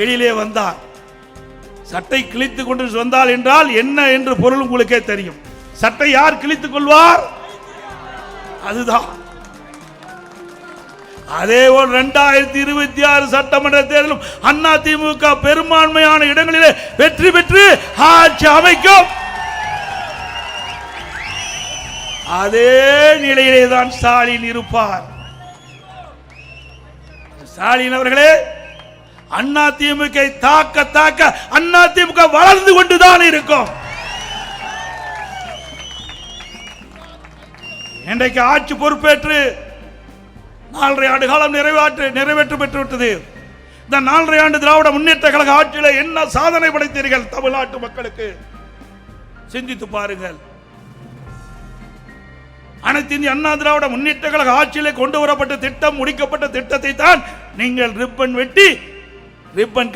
வெளியிலே வந்தார் சட்டை கிழித்துக் கொண்டு வந்தால் என்றால் என்ன என்று பொருள் உங்களுக்கே தெரியும். சட்டை யார் கிழித்துக் கொள்வார்? அதுதான். அதே போல் இரண்டாயிரத்தி இருபத்தி ஆறு சட்டமன்ற தேர்தலும் அண்ணா திமுக பெரும்பான்மையான இடங்களிலே வெற்றி பெற்று ஆட்சி அமைக்கும். அதே நிலையிலே தான் ஸ்டாலின் இருப்பார். ஸ்டாலின் அவர்களே அண்ணா திமுக தாக்க தாக்க அண்ணா திமுக வளர்ந்து கொண்டுதான் இருக்கும். இன்றைக்கு ஆட்சி பொறுப்பேற்று நாலரை ஆண்டு காலம் நிறைவேற்று நிறைவேற்று பெற்று விட்டது இந்த நாலரை ஆண்டு திராவிட முன்னேற்ற கழக ஆட்சியில் என்ன சாதனை படைத்தீர்கள் தமிழ்நாட்டு மக்களுக்கு? சிந்தித்து பாருங்கள். அனைத்து இந்திய அண்ணா திராவிட முன்னேற்ற கழக ஆட்சியிலே கொண்டு வரப்பட்ட திட்டம் முடிக்கப்பட்ட திட்டத்தை தான் நீங்கள் ரிப்பன் வெட்டி ரிப்பன்